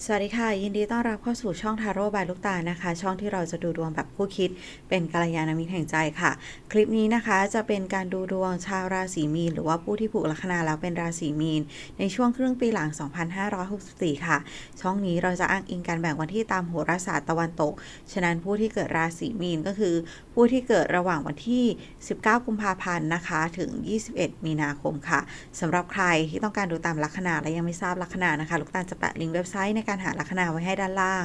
สวัสดีค่ะ ยินดีต้อนรับเข้าสู่ช่องทาโร่บายลูกตานะคะ ช่องที่เราจะดูดวงแบบคู่คิด เป็นกัลยาณมิตรแห่งใจค่ะ คลิปนี้นะคะจะเป็นการดูดวงชาวราศีมีน หรือว่าผู้ที่ผูกลัคนาแล้วเป็นราศีมีน ในช่วงครึ่งปีหลัง 2564 ค่ะ ช่องนี้เราจะอ้างอิงการแบ่งวันที่ตามโหราศาสตร์ตะวันตก ฉะนั้นผู้ที่เกิดราศีมีนก็คือผู้ที่เกิดระหว่างวันที่ 19 กุมภาพันธ์นะคะ ถึง 21 มีนาคมค่ะสำหรับใครที่ต้องการดูตามลัคนาและยังไม่ทราบลัคนานะคะ ลูกตาลจะแปะลิงก์เว็บไซต์ในการหาลัคนาไว้ให้ด้านล่าง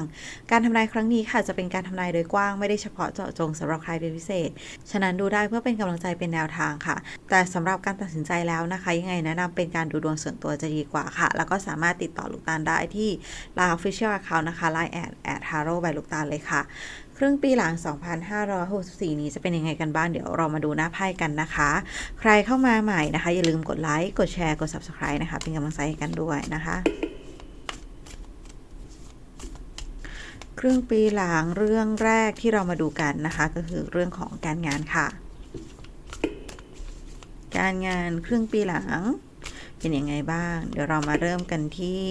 การทำนายครั้งนี้ค่ะจะเป็นการทำนายโดยกว้างไม่ได้เฉพาะเจาะจงสำหรับใครเป็นพิเศษ ฉะนั้นดูได้เพื่อเป็นกำลังใจเป็นแนวทางค่ะ แต่สำหรับการตัดสินใจแล้วนะคะ ยังไงแนะนำเป็นการดูดวงส่วนตัวจะดีกว่าค่ะ แล้วก็สามารถติดต่อลูกตาลได้ที่ Line Official Account นะคะ Line แอดแอดฮาร์โร่ใบลูกตาลเลยค่ะ ครึ่งปีหลัง 2564 นี้จะเป็นยังไงกันบ้าง เดี๋ยวเรามาดูหน้าไพ่กันนะคะ ใครเข้ามาใหม่นะคะ อย่าลืมกดไลค์กดแชร์กด Subscribe นะคะ เป็นกำลังใจให้กันด้วยนะคะ ครึ่งปีหลังเรื่องแรกที่เรามาดูกันนะคะ ก็คือเรื่องของการงานค่ะ การงานครึ่งปีหลังเป็นยังไงบ้าง เดี๋ยวเรามาเริ่มกันที่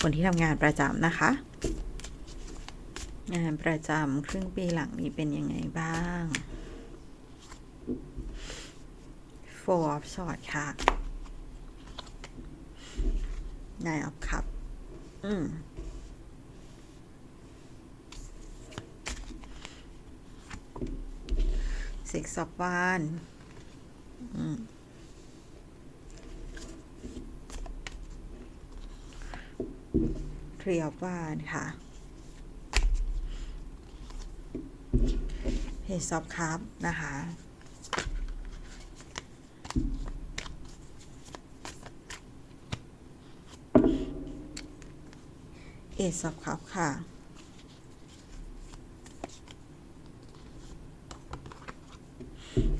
คนที่ทำงานประจำนะคะ งานประจำครึ่งปีหลังนี้เป็นยังไงบ้าง Four of Swords ค่ะ Nine of Cup อืมสิกสับวานเทรียบวานค่ะ Page of Cups นะคะ Ace of Cups ค่ะ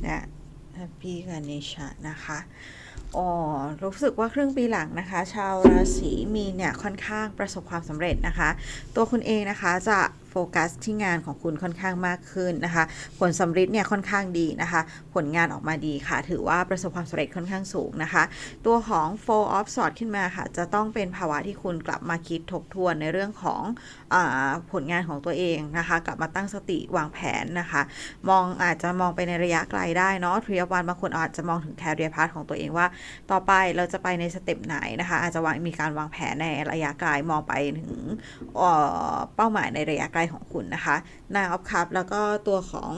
และ Happy กับ Nisha นะคะอ๋อรู้สึกว่าครึ่งปีหลังนะคะ ชาวราศีมีนเนี่ยค่อนข้างประสบความสำเร็จนะคะ ตัวคุณเองนะคะจะ โฟกัสที่งานของคุณค่อนข้างมากขึ้นนะคะ ผลสำเร็จเนี่ยค่อนข้างดีนะคะ ผลงานออกมาดีค่ะ ถือว่าประสบความสำเร็จค่อนข้างสูงนะคะ ตัวของ Four of s w o r d ขึ้นมาค่ะ จะต้องเป็นภาวะที่คุณกลับมาคิดทบทวนในเรื่องของอผลงานของตัวเองนะคะ กลับมาตั้งสติวางแผนนะคะ มองอาจจะมองไปในระยะไกลได้เนาะทริยวันบางคนอาจจะมองถึงแคริเอร์พาร์ทของตัวเองว่า ต่อไปเราจะไปในสเต็ปไหนนะคะ อาจจะวางมีการวางแผนในระยะไกลมองไปถึงเป้าหมายในระยะไกลของคุณนะคะ Nine of Cup แล้วก็ตัวของ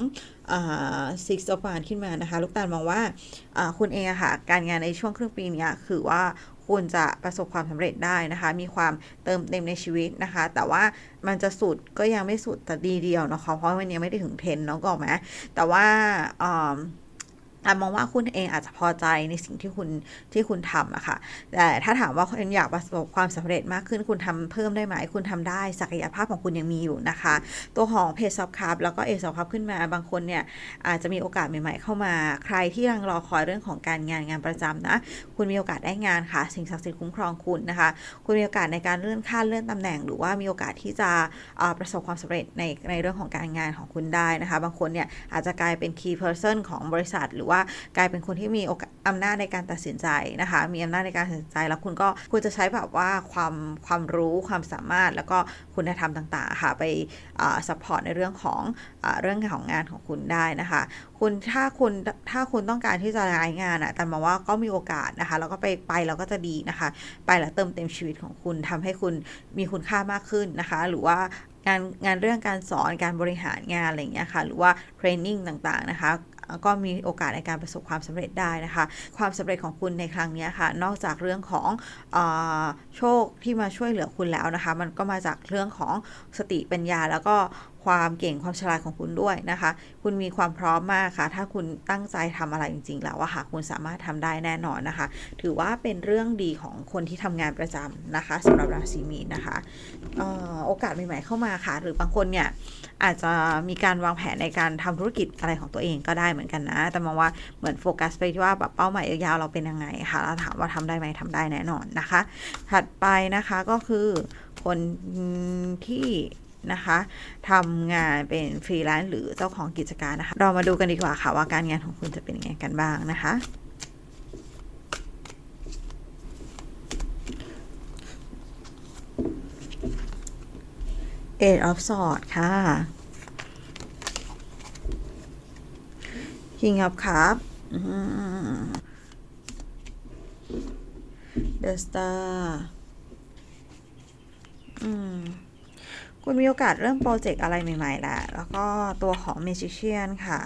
อ่า Six of Wands ขึ้นมานะคะ ลูกตาลมองว่าคุณเองอะค่ะ การงานในช่วงครึ่งปีนี้คือว่าคุณจะประสบความสำเร็จได้นะคะ มีความเติมเต็มในชีวิตนะคะ แต่ว่ามันจะสุดก็ยังไม่สุดแต่ดีเดียวนะคะเพราะมันยังไม่ได้ถึงเทนเนาะก็ไหมแต่ว่า อามองว่าคุณเองอาจจะพอใจในสิ่งที่คุณที่คุณทำอะค่ะ แต่ถ้าถามว่าคุณอยากประสบความสำเร็จมากขึ้นคุณทำเพิ่มได้ไหม คุณทำได้ศักยภาพของคุณยังมีอยู่นะคะ ตัวของเพจซับคับแล้วก็เอซับคับขึ้นมาบางคนเนี่ยอาจจะมีโอกาสใหม่ ๆ เข้ามา ใครที่ยังรอคอยเรื่องของการงานงานประจำนะ คุณมีโอกาสได้งานค่ะ สิ่งศักดิ์สิทธิ์คุ้มครองคุณนะคะ คุณมีโอกาสในการเลื่อนขั้นเลื่อนตำแหน่ง หรือว่ามีโอกาสที่จะประสบความสำเร็จในในเรื่องของการงานของคุณได้นะคะ บางคนเนี่ยอาจจะกลายเป็น key person ของบริษัทหรือว่ากลายเป็นคนที่มีออำนาจในการตัดสินใจนะคะ มีอำนาจในการตัดสินใจ แล้วคุณก็คุณจะใช้แบบว่าความความรู้ความสามารถแล้วก็คุณธรรมต่างๆค่ะไปซัพพอร์ตในเรื่องของอเรื่องของงานของคุณได้นะคะคุณถ้าคุณถ้าคุณต้องการที่จะย้ายงานอะแต่มองว่าก็มีโอกาสนะคะ แล้วก็ไปไปแล้วก็จะดีนะคะ ไปแล้วเติมเต็มชีวิตของคุณทำให้คุณมีคุณค่ามากขึ้นนะคะ หรือว่างานงานเรื่องการสอนการบริหารงานอะไรอย่างเงี้ยค่ะ หรือว่าเทรนนิ่งต่างๆนะคะ ก็มีโอกาสในการประสบความสำเร็จได้นะคะ ความสำเร็จของคุณในครั้งนี้ค่ะ นอกจากเรื่องของอโชคที่มาช่วยเหลือคุณแล้วนะคะ มันก็มาจากเรื่องของสติปัญญาแล้วก็ ความเก่งความฉลาดของคุณด้วยนะคะ คุณมีความพร้อมมากค่ะ ถ้าคุณตั้งใจทำอะไรจริง ๆ แล้วอะค่ะ คุณสามารถทำได้แน่นอนนะคะ ถือว่าเป็นเรื่องดีของคนที่ทำงานประจำนะคะสำหรับราศีมีนนะคะออโอกาสใหม่ๆเข้ามาค่ะ หรือบางคนเนี่ยอาจจะมีการวางแผนในการทำธุรกิจอะไรของตัวเองก็ได้เหมือนกันนะ แต่มองว่าเหมือนโฟกัสไปที่ว่าแบบเป้าหมายยาวๆเราเป็นยังไงค่ะ แล้วถามว่าทำได้ไหมทำได้แน่นอนนะคะ ถัดไปนะคะก็คือคนที่ นะคะทำงานเป็นฟรีแลนซ์หรือเจ้าของกิจการนะคะ เรามาดูกันดีกว่าค่ะว่าการงานของคุณจะเป็นยังไงกันบ้างนะคะค Eight of Swords ค่ะ King of Cup อืม The Star อืม คุณมีโอกาสเริ่มโปรเจกต์อะไรใหม่ๆแหละ แล้วก็ตัวของเมจิเชียนค่ะ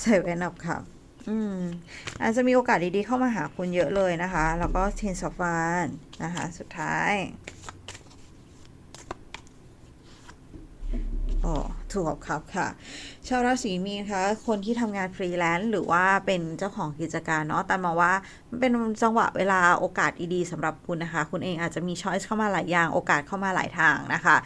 เซเว่นอัพค่ะ อืม อาจจะมีโอกาสดีๆเข้ามาหาคุณเยอะเลยนะคะ แล้วก็ t ทนซอฟานนะคะ สุดท้าย โอ้ ถูกครับค่ะ ชาวราศีมีนคะคนที่ทำงานฟรีแลนซ์หรือว่าเป็นเจ้าของกิจการเนาะแต่มาว่ามันเป็นจังหวะเวลาโอกาสดีๆสำหรับคุณนะคะ คุณเองอาจจะมีช้อยส์เข้ามาหลายอย่างโอกาสเข้ามาหลายทางนะคะ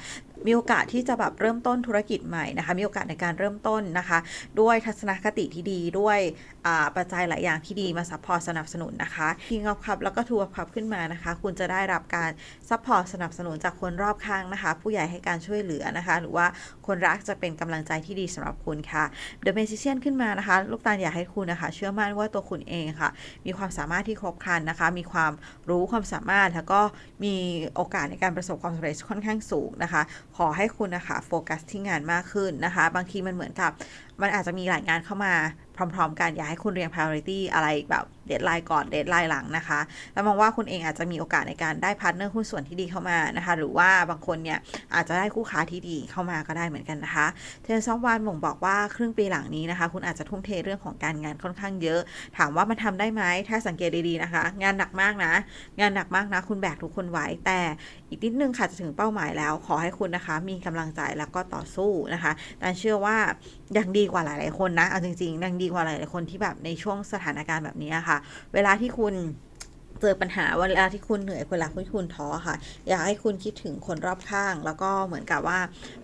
มีโอกาสที่จะแบบเริ่มต้นธุรกิจใหม่นะคะ มีโอกาสในการเริ่มต้นนะคะ ด้วยทัศนคติที่ดีด้วยอ่าปัจจัยหลายอย่างที่ดีมาซัพพอร์ตสนับสนุนนะคะ King of Cup แล้วก็ Two of Cup ขึ้นมานะคะ คุณจะได้รับการซัพพอร์ตสนับสนุนจากคนรอบข้างนะคะ ผู้ใหญ่ให้การช่วยเหลือนะคะ หรือว่าคนรักจะเป็นกำลังใจที่ดีสำหรับคุณค่ะ The Magician ขึ้นมานะคะ ลูกตาลอยากให้คุณนะคะ เชื่อมั่นว่าตัวคุณเองค่ะ มีความสามารถที่ครบครันนะคะ มีความรู้ความสามารถแล้วก็มีโอกาสในการประสบความสำเร็จค่อนข้างสูงนะคะอให้คุณนะคะโฟกัสที่งานมากขึ้นนะคะ บางทีมันเหมือนกับ มันอาจจะมีหลายงานเข้ามาพร้อมๆ กัน อยากให้คุณเรียง priority อะไรแบบเดทไลน์ก่อนเดทไลน์หลังนะคะ แล้วมองว่าคุณเองอาจจะมีโอกาสในการได้พาร์ทเนอร์หุ้นส่วนที่ดีเข้ามานะคะ หรือว่าบางคนเนี่ยอาจจะได้คู่ค้าที่ดีเข้ามาก็ได้เหมือนกันนะคะเทรนซอฟวานบ่งบอกว่าครึ่งปีหลังนี้นะคะ คุณอาจจะทุ่มเทเรื่องของการงานค่อนข้างเยอะ ถามว่ามันทำได้ไหมถ้าสังเกตดีๆนะคะ งานหนักมากนะ งานหนักมากนะ คุณแบกทุกคนไว้แต่อีกนิดนึงค่ะจะถึงเป้าหมายแล้ว ขอให้คุณนะคะ มีกำลังใจแล้วก็ต่อสู้นะคะแต่เชื่อว่าอยังดีกว่าหลาย ๆ คนนะ เอาจริงๆยังดีกว่าหลาย ๆ คนที่แบบในช่วงสถานการณ์แบบนี้ค่ะ เวลาที่คุณเจอปัญหาเวลาที่คุณเหนื่อยเวลาที่คุณท้อค่ะ อยากให้คุณคิดถึงคนรอบข้าง แล้วก็เหมือนกับว่า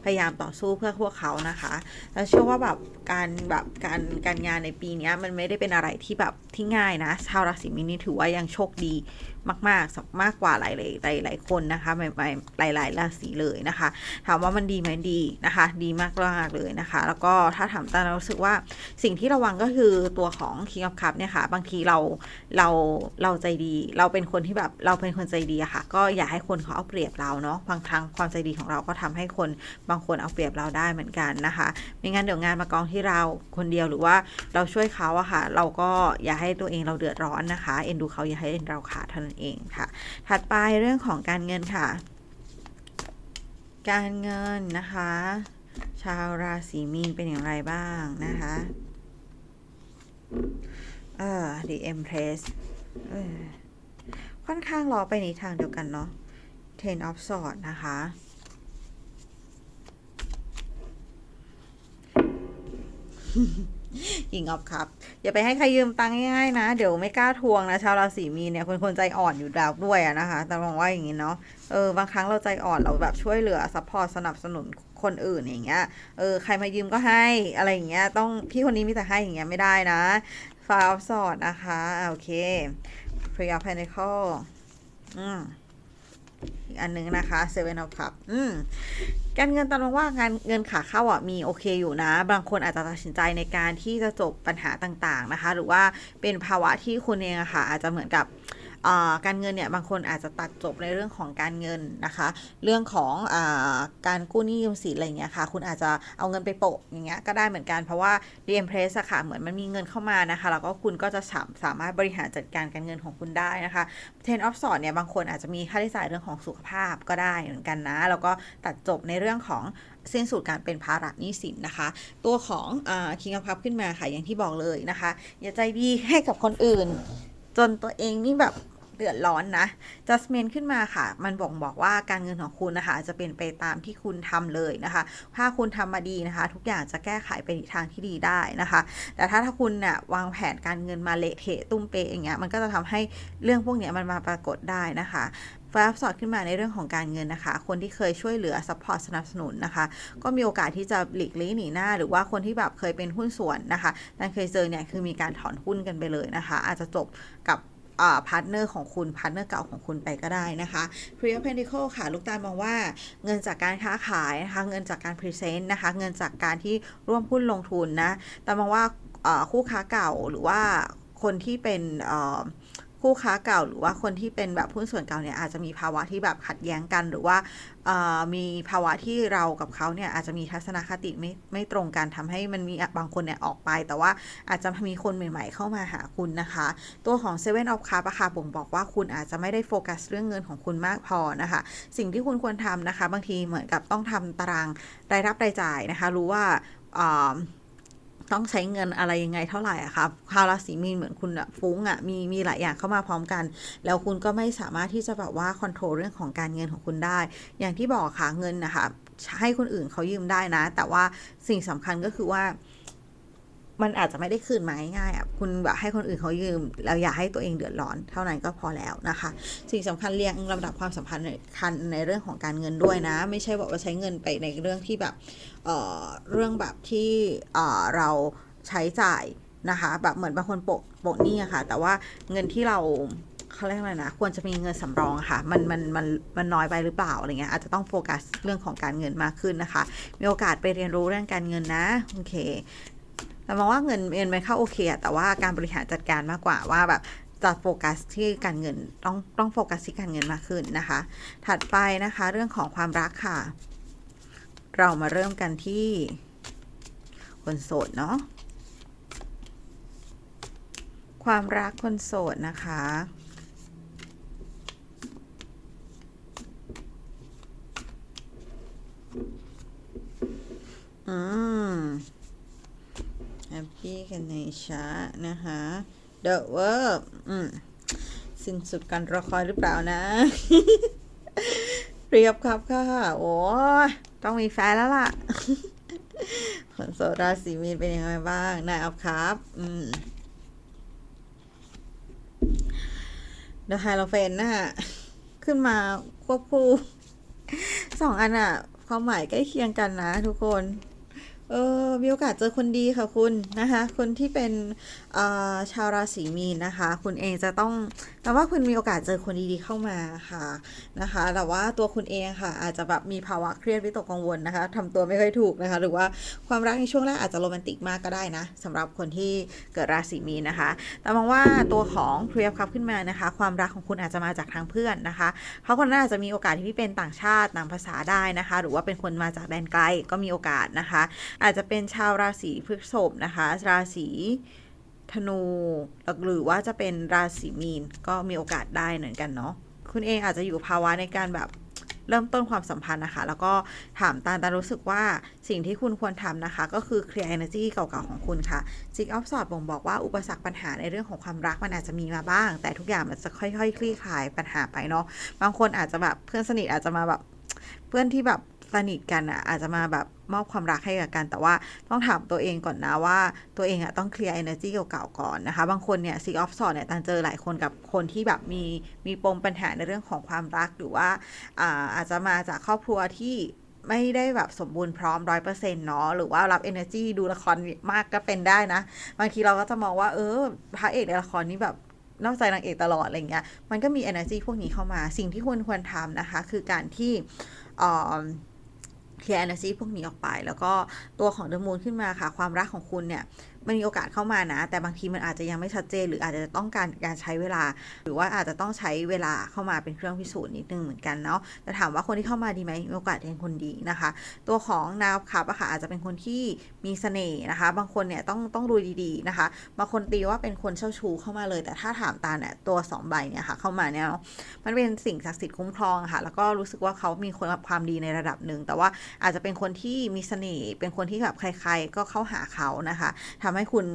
พยายามต่อสู้เพื่อพวกเขานะคะแล้วเชื่อว่าแบบการแบบการการงานในปีนี้มันไม่ได้เป็นอะไรที่แบบที่ง่ายนะ ชาวราศีมีนนี่ถือว่ายังโชคดี มากๆมากกว่าหลายหลายหลายๆคนนะคะหลายหลายๆราศีเลยนะคะ ถามว่ามันดีไหมดีนะคะ ดีมากมากเลยนะคะ แล้วก็ถ้าถามตาเรารู้สึกว่าสิ่งที่ระวังก็คือตัวของ King of Cup เนี่ยค่ะ บางทีเราเราเราใจดี เราเป็นคนที่แบบเราเป็นคนใจดีอะค่ะ ก็อย่าให้คนเขาเอาเปรียบเราเนาะบางครั้งความใจดีของเราก็ทำให้คนบางคนเอาเปรียบเราได้เหมือนกันนะคะไม่งั้นเดี๋ยวงานมากองที่เราคนเดียวหรือว่าเราช่วยเขาอะค่ะ เราก็อย่าให้ตัวเองเราเดือดร้อนนะคะ เอ็นดูเขาอย่าให้เอ็นเราขาดเท่านั้นเองค่ะ ถัดไปเรื่องของการเงินค่ะ การเงินนะคะ ชาวราศีมีนเป็นอย่างไรบ้างนะคะเออ The Empress ค่อนข้างรอไปในทางเดียวกันเนาะ Ten of Swords นะคะ ยิงออฟครับอย่าไปให้ใครยืมตังค์ง่ายๆนะ เดี๋ยวไม่กล้าทวงนะชาวราศีมีนเนี่ยคนคนใจอ่อนอยู่ดาวด้วยอะนะคะ แต่มองว่าอย่างนี้เนาะเออบางครั้งเราใจอ่อนเราแบบช่วยเหลือซัพพอร์ตสนับสนุนคนอื่นอย่างเงี้ยเออใครมายืมก็ให้อะไรอย่างเงี้ยต้องพี่คนนี้มีแต่ให้อย่างเงี้ยไม่ได้นะฟาอฟสอดนะคะโอเคพรีอ p พ n นเ c l e อืม อีกอันนึงนะคะ Seven of Cups อืมการเงินตามว่างานเงินขาเข้าอะมีโอเคอยู่นะ บางคนอาจจะตัดสินใจในการที่จะจบปัญหาต่างๆนะคะ หรือว่าเป็นภาวะที่คุณเองอะค่ะอาจจะเหมือนกับ การเงินเนี่ยบางคนอาจจะตัดจบในเรื่องของการเงินนะคะ เรื่องของอาการกู้หนี้ยืมสินอะไรเงี้ยค่ะ คุณอาจจะเอาเงินไปโปะอย่างเงี้ยก็ได้เหมือนกันเพราะว่า d m p r e s s อะค่ะเหมือนมันมีเงินเข้ามานะคะ แล้วก็คุณก็จะสามสามารถบริหารจัดการการเงินของคุณได้นะคะ Ten of s w o r d เนี่ยบางคนอาจจะมีค่าใช้จ่ายเรื่องของสุขภาพก็ได้เหมือนกันนะ แล้วก็ตัดจบในเรื่องของสิ้นสุดการเป็นภาระหนี้สินนะคะ ตัวของอา King of Cups ขึ้นมาค่ะอย่างที่บอกเลยนะคะ อย่าใจดีให้กับคนอื่น จนตัวเองนี่แบบ เดือดร้อนนะ Justment ขึ้นมาค่ะ มันบ่งบอกว่าการเงินของคุณนะคะ จะเป็นไปตามที่คุณทำเลยนะคะ ถ้าคุณทำมาดีนะคะ ทุกอย่างจะแก้ไขไปในทางที่ดีได้นะคะ แต่ถ้าถ้าคุณเนี่ยวางแผนการเงินมาเละเทะตุ้มเปะอย่างเงี้ยมันก็จะทำให้เรื่องพวกเนี้ยมันมาปรากฏได้นะคะฟ้าสอดขึ้นมาในเรื่องของการเงินนะคะ คนที่เคยช่วยเหลือซัพพอร์ตสนับสนุนนะคะ ก็มีโอกาสที่จะหลีกลี่หนีหน้า หรือว่าคนที่แบบเคยเป็นหุ้นส่วนนะคะแต่เคยเจอเนี่ยคือมีการถอนหุ้นกันไปเลยนะคะ อาจจะจบกับ พาร์ทเนอร์ของคุณพาร์ทเนอร์เก่าของคุณไปก็ได้นะคะ p r e o p e n t a c l e ค่ะ ลูกตาลมองว่าเงินจากการค้าขายนะคะ เงินจากการพรีเซนต์นะคะ เงินจากการที่ร่วมหุ้นลงทุนนะ แต่มองว่าคู่ค้าเก่าหรือว่าคนที่เป็น คู่ค้าเก่าหรือว่าคนที่เป็นแบบหุ้นส่วนเก่าเนี่ยอาจจะมีภาวะที่แบบขัดแย้งกัน หรือว่ามีภาวะที่เรากับเขาเนี่ยอาจจะมีทัศนคติไม่ไม่ตรงกันทำให้มันมีบางคนเนี่ยออกไป แต่ว่าอาจจะมีคนใหม่ๆเข้ามาหาคุณนะคะ ตัวของ Seven of Cups อะค่ะบ่งบอกว่าคุณอาจจะไม่ได้โฟกัสเรื่องเงินของคุณมากพอนะคะ สิ่งที่คุณควรทำนะคะ บางทีเหมือนกับต้องทำตารางรายรับรายจ่ายนะคะ รู้ว่าอ่า ต้องใช้เงินอะไรยังไงเท่าไหร่อะครับชาวราศีมีนเหมือนคุณอะฟุ้งอะมีมีหลายอย่างเข้ามาพร้อมกัน แล้วคุณก็ไม่สามารถที่จะแบบว่าคอนโทรลเรื่องของการเงินของคุณได้ อย่างที่บอกค่ะเงินนะคะให้คนอื่นเขายืมได้นะ แต่ว่าสิ่งสำคัญก็คือว่า มันอาจจะไม่ได้คืนมาง่ายๆอะคุณแบบให้คนอื่นเขายืมแล้วอย่าให้ตัวเองเดือดร้อนเท่านั้นก็พอแล้วนะคะ สิ่งสำคัญเรียงลำดับความสัมพันธ์ในคันในเรื่องของการเงินด้วยนะ ไม่ใช่บอกว่าใช้เงินไปในเรื่องที่แบบเอ่อเรื่องแบบที่เอ่อเราใช้จ่ายนะคะแบบเหมือนบางคนโปะโปะนี้อะค่ะ แต่ว่าเงินที่เราเขาเรียกอะไรนะควรจะมีเงินสำรองค่ะ มันมันมันมันน้อยไปหรือเปล่าอะไรเงี้ยอาจจะต้องโฟกัสเรื่องของการเงินมากขึ้นนะคะ มีโอกาสไปเรียนรู้เรื่องการเงินนะโอเค แต่มองว่าเงินเงินมันเข้าโอเคอะแต่ว่าการบริหารจัดการมากกว่าว่าแบบจะโฟกัสที่การเงินต้องต้องโฟกัสที่การเงินมากขึ้นนะคะ ถัดไปนะคะเรื่องของความรักค่ะ เรามาเริ่มกันที่คนโสดเนาะความรักคนโสดนะคะ อืม แฮปปี้กันในช้านะคะ The Verb อืมสิ้นสุดการรอคอยหรือเปล่านะ เรียบครับค่ะ โอ้ยต้องมีแฟนแล้วล่ะคนโสดราศีมีนเป็นยังไงบ้างนายอัพครับ อืม The Hierophant น่ะ ขึ้นมาควบคู่สองอันอะความหมายใกล้เคียงกันนะทุกคน เออมีโอกาสเจอคนดีค่ะคุณนะคะ คนที่เป็น ชาวราศีมีนนะคะ คุณเองจะต้องแต่ว่าคุณมีโอกาสเจอคนดีๆเข้ามาค่ะนะคะ แต่ว่าตัวคุณเองค่ะ อาจจะแบบมีภาวะเครียดวิตกกังวลนะคะทำตัวไม่ค่อยถูกนะคะ หรือว่าความรักในช่วงแรกอาจจะโรแมนติกมากก็ได้นะสำหรับคนที่เกิดราศีมีนนะคะ แต่มองว่าตัวของเครียบครับขึ้นมานะคะ ความรักของคุณอาจจะมาจากทางเพื่อนนะคะเขาคนนั้นอาจจะมีโอกาสที่เป็นต่างชาติต่างภาษาได้นะคะ หรือว่าเป็นคนมาจากแดนไกลก็มีโอกาสนะคะ อาจจะเป็นชาวราศีพฤษภนะคะ ราศี ธนูหรือว่าจะเป็นราศีมีนก็มีโอกาสได้เหมือนกันเนาะคุณเองอาจจะอยู่ภาวะในการแบบเริ่มต้นความสัมพันธ์นะคะ แล้วก็ถามตาตารู้สึกว่าสิ่งที่คุณควรทำนะคะ ก็คือเคลียร์ energy เก่าๆของคุณค่ะจิกออฟสอดบ่งบอกว่าอุปสรรคปัญหาในเรื่องของความรักมันอาจจะมีมาบ้าง แต่ทุกอย่างมันจะค่อยๆ คลี่คลายปัญหาไปเนาะบางคนอาจจะแบบเพื่อนสนิทอาจจะมาแบบเพื่อนที่แบบ สนิทกันอะอาจจะมาแบบมอบความรักให้กับกันแต่ว่าต้องถามตัวเองก่อนนะว่าตัวเองอะต้องเคลียร์ energy เก่าๆก่อนนะคะ บางคนเนี่ย Six of Swords เนี่ยตันเจอหลายคนกับคนที่แบบมีมีปมปัญหาในเรื่องของความรักหรือว่าอ่าอาจจะมาจากครอบครัวที่ไม่ได้แบบสมบูรณ์พร้อมร้อยเปอร์เซ็นต์เนาะหรือว่ารับ energy ดูละครมากก็เป็นได้นะ บางทีเราก็จะมองว่า เออพระเอกในละครนี่แบบนอกใจนางเอกตลอดอะไรเงี้ย มันก็มี energy พวกนี้เข้ามา สิ่งที่ควรควรทำนะคะ คือการที่อ่า เคลียร์ energy พวกนี้ออกไป แล้วก็ตัวของเดอะมูนขึ้นมาค่ะ ความรักของคุณเนี่ย มันมีโอกาสเข้ามานะ แต่บางทีมันอาจจะยังไม่ชัดเจน หรืออาจจะต้องการการใช้เวลา หรือว่าอาจจะต้องใช้เวลาเข้ามาเป็นเครื่องพิสูจน์นิดนึงเหมือนกันเนาะแต่ถามว่าคนที่เข้ามาดีไหมมีโอกาสเป็นคนดีนะคะ ตัวของนาวคับอะค่ะอาจจะเป็นคนที่มีเสน่ห์นะคะ บางคนเนี่ยต้องต้องดูดีๆนะคะบางคนตีว่าเป็นคนเจ้าชู้เข้ามาเลย แต่ถ้าถามตาเนี่ยตัวสองใบเนี่ยค่ะเข้ามาเนี่ยเนาะมันเป็นสิ่งศักดิ์สิทธิ์คุ้มครองะค่ะ แล้วก็รู้สึกว่าเขามีคนความดีในระดับหนึ่งแต่ว่าอาจจะเป็นคนที่มีเสน่ห์เป็นคนที่แบบใคร ๆ ก็เข้าหาเขานะคะทำให้คุณ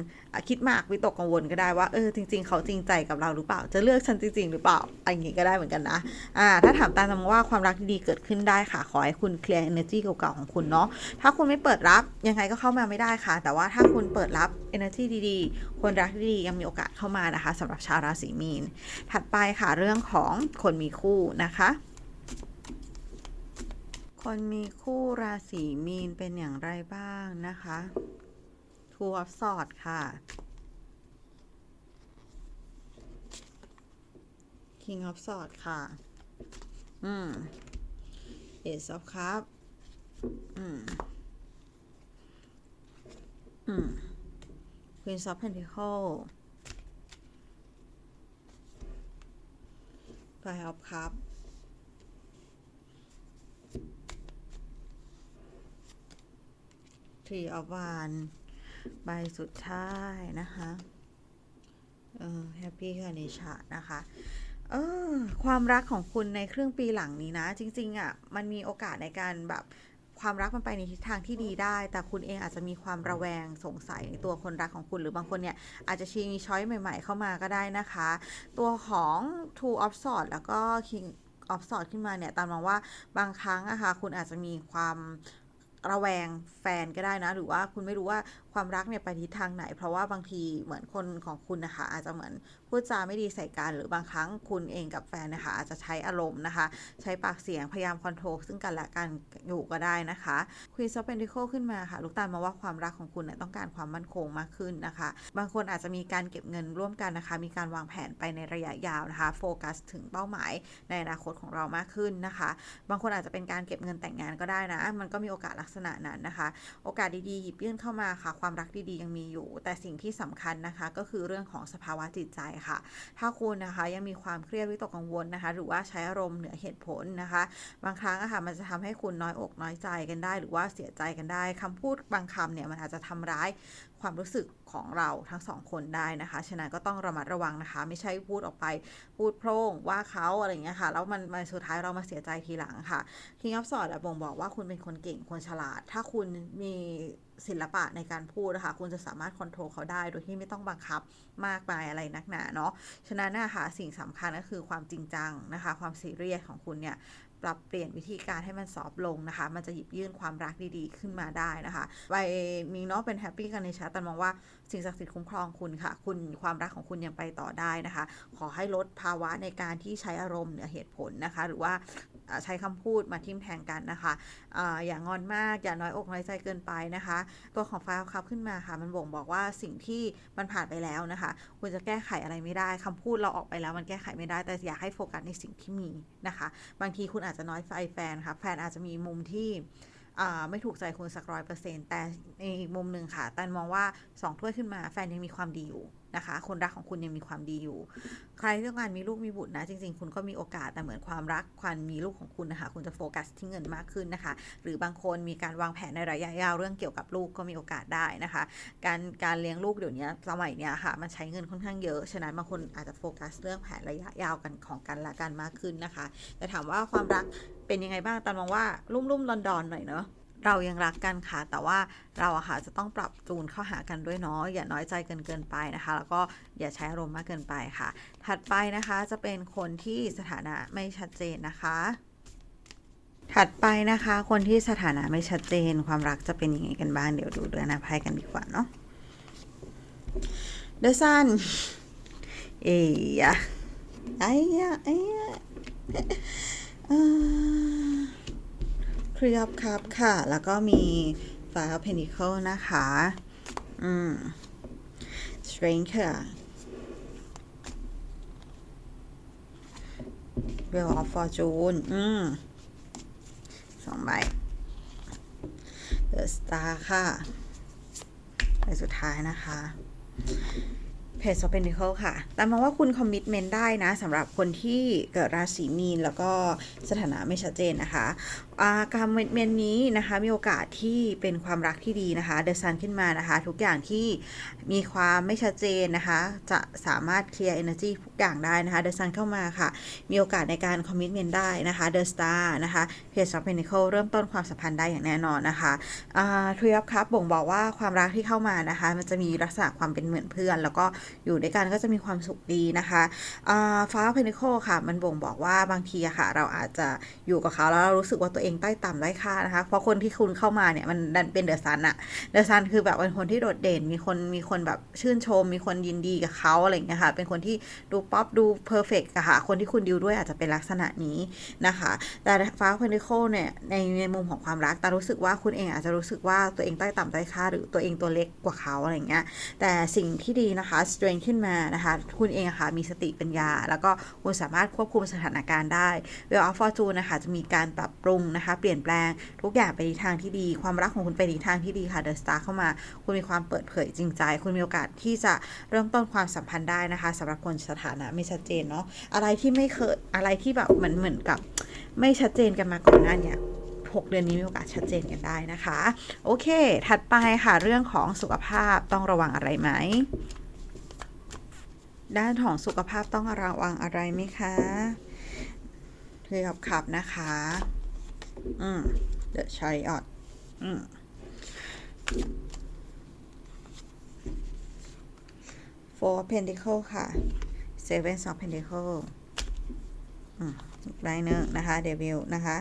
คิดมากวิตกกังวลก็ได้ว่าเออจริง ๆ เขาจริงใจกับเราหรือเปล่า จะเลือกฉันจริง ๆ หรือเปล่าอันนี้ก็ได้เหมือนกันนะอ่าถ้าถามตามตาว่าความรักดีๆเกิดขึ้นได้ค่ะ ขอให้คุณเคลียร์ energy เก่าๆของคุณเนาะถ้าคุณไม่เปิดรับยังไงก็เข้ามาไม่ได้ค่ะ แต่ว่าถ้าคุณเปิดรับ energy ดีๆคนรักดีๆยังมีโอกาสเข้ามานะคะสำหรับชาวราศีมีน ถัดไปค่ะเรื่องของคนมีคู่นะคะคนมีคู่ราศีมีนเป็นอย่างไรบ้างนะคะ Two of Swords ค่ะ King of Swords ค่ะ อืม Ace of Cup อืม อืม Queen of Pentacle Five of Cups Three of Wands ใบสุดท้ายนะคะเออแฮปปี้ค่ะนิชานะคะเออความรักของคุณในครึ่งปีหลังนี้นะ จริง ๆอะมันมีโอกาสในการแบบความรักมันไปในทิศทางที่ดีได้ แต่คุณเองอาจจะมีความระแวงสงสัยในตัวคนรักของคุณ หรือบางคนเนี่ยอาจจะชีมีช้อยใหม่ ๆ เข้ามาก็ได้นะคะ ตัวของ Two of Swords แล้วก็ King of Swords ขึ้นมาเนี่ยตามมองว่าบางครั้งอะคะคุณอาจจะมีความ ระแวงแฟนก็ได้นะ หรือว่าคุณไม่รู้ว่าความรักเนี่ยไปทิศทางไหน เพราะว่าบางทีเหมือนคนของคุณนะคะอาจจะเหมือน พูดจาไม่ดีใส่กัน หรือบางครั้งคุณเองกับแฟนนะคะอาจจะใช้อารมณ์นะคะ ใช้ปากเสียงพยายามคอนโทรลซึ่งกันและกันอยู่ก็ได้นะคะ Queen of Pentacles ขึ้นมาค่ะ ลูกตาลมาว่าความรักของคุณเนี่ยต้องการความมั่นคงมากขึ้นนะคะ บางคนอาจจะมีการเก็บเงินร่วมกันนะคะ มีการวางแผนไปในระยะยาวนะคะโฟกัสถึงเป้าหมายในอนาคตของเรามากขึ้นนะคะ บางคนอาจจะเป็นการเก็บเงินแต่งงานก็ได้นะ มันก็มีโอกาสลักษณะนั้นนะคะ โอกาสดีๆหยิบยื่นเข้ามาค่ะ ความรักดีๆยังมีอยู่ แต่สิ่งที่สำคัญนะคะ ก็คือเรื่องของสภาวะจิตใจค่ะ ถ้าคุณนะคะยังมีความเครียดวิตกกังวลนะคะ หรือว่าใช้อารมณ์เหนือเหตุผลนะคะ บางครั้งอะค่ะมันจะทำให้คุณน้อยอกน้อยใจกันได้ หรือว่าเสียใจกันได้คำพูดบางคำเนี่ยมันอาจจะทำร้ายความรู้สึกของเราทั้งสองคนได้นะคะ ฉะนั้นก็ต้องระมัดระวังนะคะ ไม่ใช่พูดออกไปพูดโพร่งว่าเขาอะไรอย่างเงี้ยค่ะ แล้วมันมันสุดท้ายเรามาเสียใจทีหลังค่ะ King of Swords อะบ่งบอกว่าคุณเป็นคนเก่งคนฉลาด ถ้าคุณมี ศิลปะในการพูดนะคะ คุณจะสามารถคอนโทรลเขาได้โดยที่ไม่ต้องบังคับมากมายอะไรนักหนาเนาะ ฉะนั้นนะคะสิ่งสำคัญก็คือความจริงจังนะคะ ความซีเรียสของคุณเนี่ยปรับเปลี่ยนวิธีการให้มันสอบลงนะคะ มันจะหยิบยื่นความรักดีๆ ขึ้นมาได้นะคะ ไปมีเนาะเป็นแฮปปี้กันในชาแต่มองว่า สิ่งศักดิ์สิทธิ์คุ้มครองคุณค่ะ คุณความรักของคุณยังไปต่อได้นะคะ ขอให้ลดภาวะในการที่ใช้อารมณ์เหนือเหตุผลนะคะ หรือว่าใช้คำพูดมาทิมแทงกันนะคะออย่างอนมากอย่าน้อยอกน้อยใจเกินไปนะคะ ตัวของไฟล์คับขึ้นมาค่ะ มันบ่งบอกว่าสิ่งที่มันผ่านไปแล้วนะคะ คุณจะแก้ไขอะไรไม่ได้คำพูดเราออกไปแล้วมันแก้ไขไม่ได้ แต่อยากให้โฟกัสในสิ่งที่มีนะคะ บางทีคุณอาจจะน้อยใจแฟนค่ะ แฟนอาจจะมีมุมที่ ไม่ถูกใจคุณสักร้อยเปอร์เซ็นต์แต่ในอีกมุมหนึ่งค่ะตันมองว่าสองถ้วยขึ้นมาแฟนยังมีความดีอยู่ นะคะ คนรักของคุณยังมีความดีอยู่ ใครที่ต้องการมีลูกมีบุตรนะ จริง ๆ คุณก็มีโอกาสแต่เหมือนความรักความมีลูกของคุณนะคะ คุณจะโฟกัสที่เงินมากขึ้นนะคะ หรือบางคนมีการวางแผนในระยะยาวเรื่องเกี่ยวกับลูกก็มีโอกาสได้นะคะ การการเลี้ยงลูกเดี๋ยวนี้สมัยเนี้ยค่ะ มันใช้เงินค่อนข้างเยอะฉะนั้นบางคนอาจจะโฟกัสเรื่องแผนระยะยาวกันของกันและกันมากขึ้นนะคะแต่ถามว่าความรักเป็นยังไงบ้างตอนมองว่ารุ่มรุ่มๆดอนๆหน่อยเนาะ เรายังรักกันค่ะ แต่ว่าเราอะค่ะจะต้องปรับจูนเข้าหากันด้วยเนาะอย่าน้อยใจเกินเกินไปนะคะ แล้วก็อย่าใช้อารมณ์มากเกินไปค่ะ ถัดไปนะคะจะเป็นคนที่สถานะไม่ชัดเจนนะคะถัดไปนะคะ คนที่สถานะไม่ชัดเจน ความรักจะเป็นยังไงกันบ้างเดี๋ยวดูเดือนหน้าไพ่กันดีกว่าเนาะ The Sun เอ้ยไอ้ยะไอ้ยะ อ่า Three of Cups ค่ะ แล้วก็มี Five of Pentacles นะคะ อืม Strength ค่ะ Wheel of Fortune อืมสองใบ The Star ค่ะใบสุดท้ายนะคะ Page of Pentacle ค่ะ แต่มองว่าคุณคอมมิ t เมนต์ได้นะสำหรับคนที่เกิดราศีมีน แล้วก็สถานะไม่ชัดเจนนะคะ การคอมมิ t เมนนี้นะคะมีโอกาสที่เป็นความรักที่ดีนะคะเด e s ซันขึ้นมานะคะ ทุกอย่างที่มีความไม่ชัดเจนนะคะ จะสามารถเคลียร์ energy ทุกอย่างได้นะคะเด e s ซันเข้ามาค่ะ มีโอกาสในการคอมมิ t เมนได้นะคะ The Star นะคะ Page of Pentacles เริ่มต้นความสัมพันธ์ได้อย่างแน่นอนนะคะอ่า Three of Cups บ่งบอกว่าความรักที่เข้ามานะคะ มันจะมีลักษณะความเป็นเหมือนเพื่อน แล้วก็อยู่ด้วยกันก็จะมีความสุขดีนะคะฟ้า Pentacles ค่ะ มันบ่งบอกว่าบางทีอะค่ะ เราอาจจะอยู่กับเขาแล้วเรารู้สึกว่าตัวเองใต้ต่ำได้ค่านะคะ เพราะคนที่คุณเข้ามาเนี่ยมันดันเป็นเดอะซันอะเดอะซันคือแบบเป็นคนที่โดดเด่น มีคนมีคนแบบชื่นชม มีคนยินดีกับเขาอะไรอย่างเงี้ยค่ะ เป็นคนที่ดูป๊อปดูเพอร์เฟกต์อะค่ะ คนที่คุณดิวด้วยอาจจะเป็นลักษณะนี้นะคะ แต่ฟ้าเพน t ิโคเนี่ยในในมุมของความรักแต่รู้สึกว่าคุณเองอาจจะรู้สึกว่าตัวเองใต้ต่ำใต้ค่าหรือตัวเองตัวเล็กกว่าเขาอะไรอย่างเงี้ย แต่สิ่งที่ดีนะคะ strength ขึ้นมานะคะ คุณเองค่ะมีสติปัญญา แล้วก็คุณสามารถควบคุมสถานการณ์ได้ Wheel of Fortune นะคะจะมีการปรับปรุงนะคะ เปลี่ยนแปลงทุกอย่างไปในทางที่ดี ความรักของคุณไปในทางที่ดีค่ะ The Star เข้ามา คุณมีความเปิดเผยจริงใจ คุณมีโอกาสที่จะเริ่มต้นความสัมพันธ์ได้นะคะสำหรับคนสถานะไม่ชัดเจนเนาะอะไรที่ไม่เคยอะไรที่แบบเหมือนเหมือนกับ ไม่ชัดเจนกันมาก่อนหน้าเนี่ย6 เดือนนี้มีโอกาสชัดเจนกันได้นะคะ โอเค ถัดไปค่ะเรื่องของสุขภาพต้องระวังอะไรไหม ด้านของสุขภาพต้องระวังอะไรไหมคะเทือบขับนะคะ อืม The Chariot อืม Four Pentacle ค่ะ Seven of Pentacle อืมอีกไลน์นึงนะคะ เดวิลนะคะ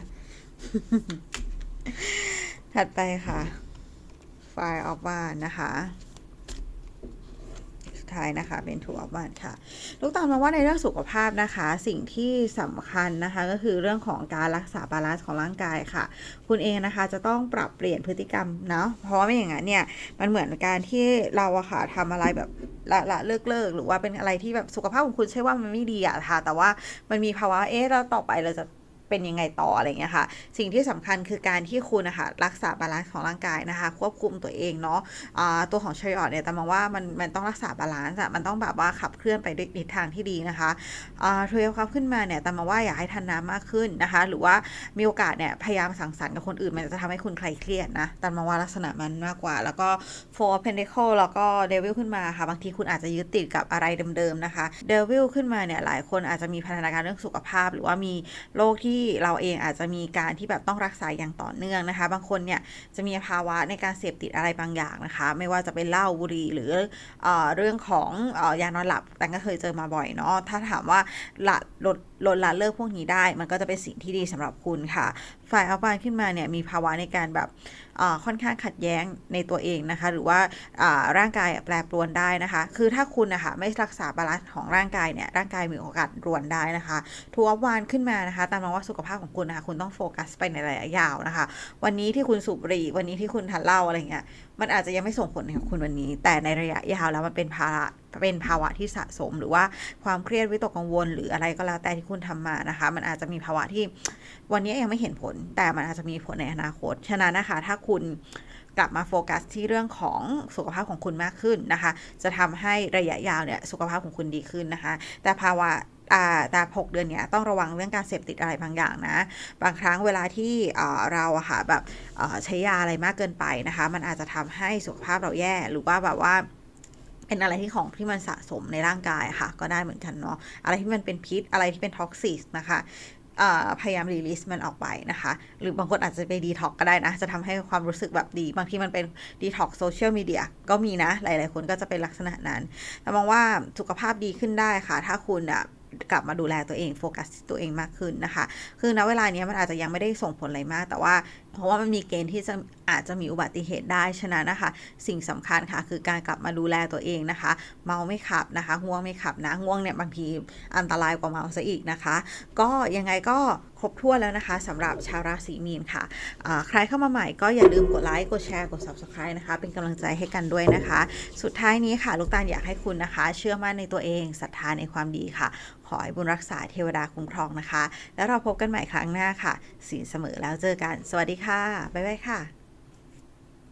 ถัดไปค่ะ ไฟล์ออกบ้านนะคะ ท้ายนะคะ เป็น Two of One ค่ะ ลูกตามมาว่าในเรื่องสุขภาพนะคะ สิ่งที่สำคัญนะคะ ก็คือเรื่องของการรักษาบาลานซ์ของร่างกายค่ะ คุณเองนะคะจะต้องปรับเปลี่ยนพฤติกรรมเนาะเพราะว่าไม่อย่างนั้นเนี่ยมันเหมือนการที่เราอะค่ะทำอะไรแบบละละเลิกเลิกหรือว่าเป็นอะไรที่แบบสุขภาพของคุณใช่ว่ามันไม่ดีอะค่ะ แต่ว่ามันมีภาวะเอ๊ะแล้วต่อไปเราจะ เป็นยังไงต่ออะไรเงี้ยค่ะ สิ่งที่สำคัญคือการที่คุณนะคะรักษาบาลานซ์ของร่างกายนะคะ ควบคุมตัวเองเนาะอ่าตัวของชอยออดเนี่ยแต่มองว่ามันมันต้องรักษาบาลานซ์อะมันต้องแบบว่าขับเคลื่อนไปด้วยทิศทางที่ดีนะคะเทรลครับขึ้นมาเนี่ยแต่มองว่าอยากให้ทันน้ำมากขึ้นนะคะ หรือว่ามีโอกาสเนี่ยพยายามสังสรรค์กับคนอื่น มันจะทำให้คุณคลายเครียดนะแต่มองว่าลักษณะมันมากกว่า แล้วก็ four pentacle แล้วก็ devil ขึ้นมาค่ะ บางทีคุณอาจจะยึดติดกับอะไรเดิมๆนะคะ devil ขึ้นมาเนี่ยหลายคนอาจจะมีพัฒนาการเรื่องสุขภาพ หรือว่ามีโรคที่เราเองอาจจะมีการที่แบบต้องรักษาอย่างต่อเนื่องนะคะ บางคนเนี่ยจะมีภาวะในการเสพติดอะไรบางอย่างนะคะ ไม่ว่าจะเป็นเหล้าบุหรี่หรือเออเรื่องของออยานอนหลับแต่ก็เคยเจอมาบ่อยเนาะถ้าถามว่าละลดลดละเลิกพวกนี้ได้ มันก็จะเป็นสิ่งที่ดีสำหรับคุณค่ะ ฝ่ายอัฟบานขึ้นมาเนี่ยมีภาวะในการแบบค่อนข้างขัดแย้งในตัวเองนะคะ หรือว่าร่างกายแปรปรวนได้นะคะ คือถ้าคุณนะคะไม่รักษาบาลานซ์ของร่างกายเนี่ยร่างกายมีโอกาสรวนได้นะคะทัวร์วานขึ้นมานะคะ ตามมาว่าสุขภาพของคุณนะคะ คุณต้องโฟกัสไปในระยะยาวนะคะ วันนี้ที่คุณสูบบุหรี่วันนี้ที่คุณทานเหล้าอะไรเงี้ย มันอาจจะยังไม่ส่งผลกับคุณวันนี้ แต่ในระยะยาวแล้วมันเป็นภาระเป็นภาวะที่สะสม หรือว่าความเครียดวิตกกังวล หรืออะไรก็แล้วแต่ที่คุณทำมานะคะ มันอาจจะมีภาวะที่วันนี้ยังไม่เห็นผล แต่มันอาจจะมีผลในอนาคต ฉะนั้นนะคะ ถ้าคุณกลับมาโฟกัสที่เรื่องของสุขภาพของคุณมากขึ้นนะคะ จะทำให้ระยะยาวเนี่ยสุขภาพของคุณดีขึ้นนะคะ แต่ภาวะ แต่หกเดือนเนี้ยต้องระวังเรื่องการเสพติดอะไรบางอย่างนะ บางครั้งเวลาที่เราอะค่ะแบบใช้ยาอะไรมากเกินไปนะคะ มันอาจจะทำให้สุขภาพเราแย่หรือว่าแบบว่าเป็นอะไรที่ของที่มันสะสมในร่างกายค่ะ ก็ได้เหมือนกันเนาะอะไรที่มันเป็นพิษอะไรที่เป็นท็อกซิสนะคะพยายามรีลิสมันออกไปนะคะ หรือบางคนอาจจะไปดีท็อกก็ได้นะ จะทำให้ความรู้สึกแบบดี บางทีมันเป็นดีท็อกโซเชียลมีเดียก็มีนะ หลาย ๆ คนก็จะเป็นลักษณะนั้นแต่มองว่าสุขภาพดีขึ้นได้ค่ะ ถ้าคุณอะ กลับมาดูแลตัวเองโฟกัสตัวเองมากขึ้นนะคะ คือณเวลานี้มันอาจจะยังไม่ได้ส่งผลอะไรมาก แต่ว่าเพราะว่ามันมีเกณฑ์ที่จะอาจจะมีอุบัติเหตุได้ฉะนั้นนะคะ สิ่งสำคัญค่ะคือการกลับมาดูแลตัวเองนะคะ เมาไม่ขับนะคะง่วงไม่ขับนะง่วงเนี่ยบางทีอันตรายกว่าเมาซะอีกนะคะ ก็ยังไงก็ครบถ้วนแล้วนะคะสำหรับชาวราศีมีนค่ะอ่าใครเข้ามาใหม่ก็อย่าลืมกดไลค์กดแชร์กด subscribe นะคะ เป็นกำลังใจให้กันด้วยนะคะ สุดท้ายนี้ค่ะ ลูกตาลอยากให้คุณนะคะ เชื่อมั่นในตัวเองศรัทธาในความดีค่ะ ขอให้บุญรักษาเทวดาคุ้มครองนะคะ แล้วเราพบกันใหม่ครั้งหน้าค่ะสีลเสมอแล้วเจอกันสวัสดีค่ะ บ๊ายบายค่ะ